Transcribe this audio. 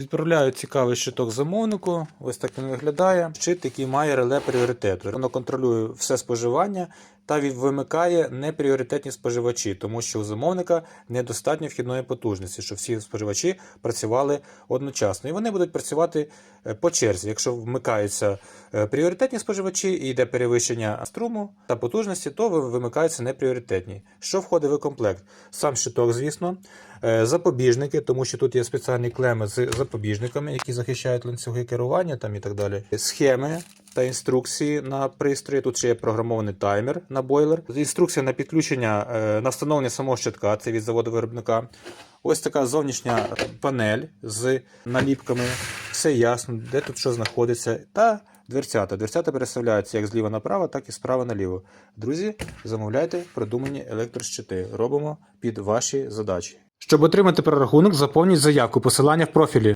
Відправляю цікавий щиток замовнику. Ось так він виглядає. Щит, який має реле пріоритету. Воно контролює все споживання та вимикає непріоритетні споживачі, тому що у замовника недостатньо вхідної потужності, щоб всі споживачі працювали одночасно. І вони будуть працювати е, по черзі. Якщо вмикаються е, пріоритетні споживачі і йде перевищення струму та потужності, то ви- вимикаються непріоритетні. Що входить в комплект? Сам щиток, звісно, е, запобіжники, тому що тут є спеціальні клеми з запобіжниками, які захищають ланцюги керування там і так далі. Схеми та інструкції на пристрої. Тут ще є програмований таймер на бойлер. Інструкція на підключення е, на встановлення самого щитка, це від заводу виробника. Ось така зовнішня панель з наліпками. Все ясно, де тут що знаходиться. Та дверцята. Дверцята переставляються як зліва направо, так і справа наліво. Друзі, замовляйте продумані електрощити. Робимо під ваші задачі. Щоб отримати прорахунок, заповніть заявку посилання в профілі.